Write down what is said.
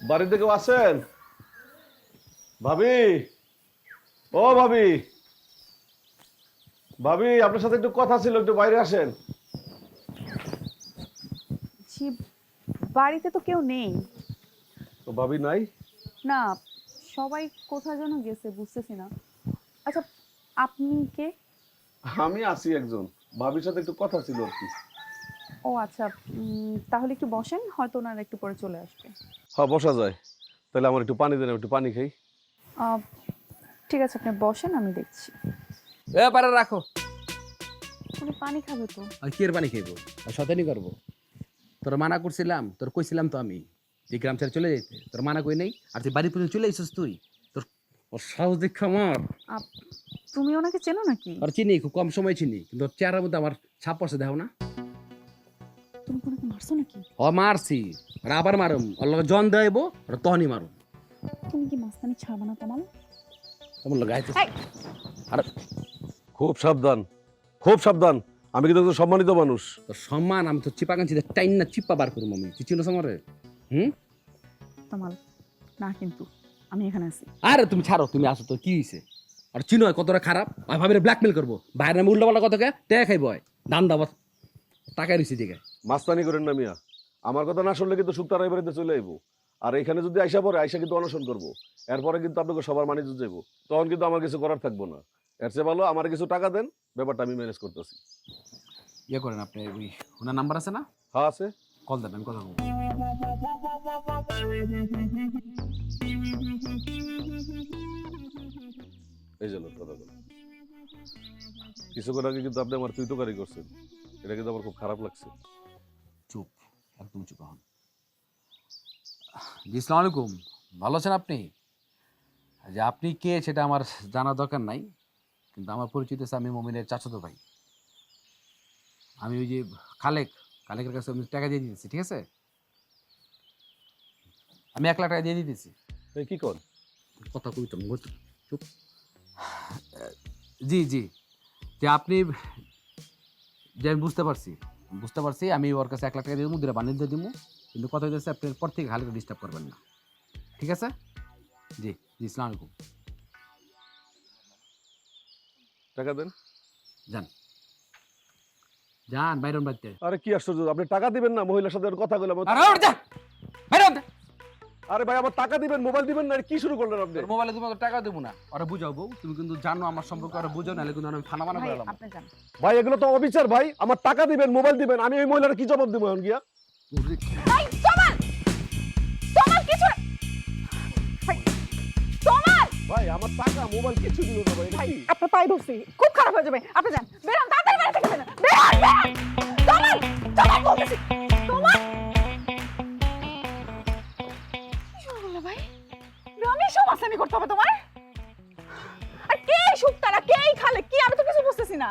বাড়িতে কেউ আছেন? ভাবি? ও ভাবি। ভাবি আপনার সাথে একটু কথা ছিল একটু বাইরে আসেন। জি বাড়িতে তো কেউ নেই। তো ভাবি নাই? না সবাই কোথায় যেন গেছে বুঝতেছি না। আচ্ছা আপনি কে? আমি আছি একজন। ভাবির সাথে একটু কথা ছিল আর কি। ও আচ্ছা তাহলে একটু বসেন হয়তো ওনারা একটু পরে চলে আসবে। হ্যাঁ বসা যায়। তাহলে আমার একটু পানি দেন একটু পানি খাই। ঠিক আছে আপনি বসেন আমি দেখছি। এ পারে রাখো। উনি পানি খাবে তো। আর কি এর পানি খাইবো? আর শতানি করব? তোর মানা করছিলাম তোর কইছিলাম তো আমি যে গ্রাম ছেড়ে চলে যেতে তোর মানা কই নাই আর তুই বাড়ি পর্যন্ত চলে এসেছিস তুই তোর ওর সাহস দেখে আমার। আপ- তুমি ওনাকে চেনো নাকি? আর চিনি খুব কম সময় চিনি কিন্তু চেহারার মধ্যে আমার ছাপ পড়ছে দেখো না। তুমি কোনাকে মারছো নাকি? ও মারছি। আর আবার মারুম। ওর লগে জন দেবো আর মারুম। তুমি কি মাস্তানি ছাড়বে না তোমার? তোমার লগে আইতে এই! আর খুব সাবধান। খুব সাবধান। আমি কিন্তু একজন সম্মানিত মানুষ। সম্মান আমি তো চিপা কাঞ্চি টাইন না চিপা বার করুম আমি। তুই চিনো আমারে? হুম? তোমাল না কিন্তু আমি এখানে আছি। আরে তুমি ছাড়ো তুমি আসো তো কি হয়েছে আর চিনো কতটা খারাপ? আর ভাবিরে ব্ল্যাকমেল করব। বাইরে নামে উল্টা পাল্টা কত কে টেকা খাইব দান দাবাত টাকায় রয়েছে দিকে। মাস্তানি করেন না মিয়া। আমার কথা না শুনলে কিন্তু সুক্তার এই বাড়িতে চলে আইবো। আর এখানে যদি আইসা পরে আইসা কিন্তু অনশন করব। এরপরে কিন্তু আপনাকে সবার মানি যাইবো। তখন কিন্তু আমার কিছু করার থাকব না। এর চেয়ে ভালো আমার কিছু টাকা দেন ব্যাপারটা আমি ম্যানেজ করতেছি। ইয়ে করেন আপনি ওই ওনার নাম্বার আছে না? হ্যাঁ আছে। কল দেন আমি কথা বলব এই জন্য কথা বলে কিছুক্ষণ আগে কিন্তু আপনি আমার তুই তোকারি করছেন। এটা কিন্তু আমার খুব খারাপ লাগছে। চুপ একদম চুপ হন জি সালাম আলাইকুম ভালো আছেন আপনি? যে আপনি কে সেটা আমার জানার দরকার নাই কিন্তু আমার পরিচিত আছে আমি মমিনের চাচাতো ভাই। আমি ওই যে খালেক খালেকের কাছে আমি টাকা দিয়ে দিতেছি ঠিক আছে? আমি এক লাখ টাকা দিয়ে দিতেছি। এই কি কর? কথা কই তো চুপ। জি জি যে আপনি যে আমি বুঝতে পারছি বুঝতে পারছি আমি ওর কাছে এক লাখ টাকা দিয়ে দেবো দুটা বানিয়ে দিয়ে দিব কিন্তু কথা হচ্ছে আপনি এরপর থেকে হালকা ডিস্টার্ব করবেন না। ঠিক আছে? জি জি ইসলাম আলাইকুম। টাকা দেন। যান। যান বাইরন বাড়িতে। আরে কি আশ্চর্য আপনি টাকা দিবেন না মহিলার সাথে ওর কথা বলে আরে ভাই আমার টাকা দিবেন মোবাইল দিবেন না কি শুরু করলেন আপনি? মোবাইলে তোমাকে টাকা দেবো না। ওরা বুঝাবো তুমি কিন্তু জানো আমার সম্পর্কে ওরা বুঝাও নাহলে কিন্তু আমি ফানা ভাই করে আপনি যান। ভাই এগুলো তো অবিচার ভাই। আমার টাকা দিবেন মোবাইল দিবেন আমি ওই মহিলার কি জবাব দিব এখন গিয়া? এই তোমার! তোমার কিছু ভাই, তোমার! ভাই আমার টাকা মোবাইল কিছু দিল না ভাই? আপনার পায়ে ধরছি খুব খারাপ হয়ে যাবে। আপনি যান বেরান করলে ভাই? আমি সব আসামি করতে হবে তোমার। আর কে সুখ তারা কেই খালে? কি? আমি তো কিছু বুঝতেছি না।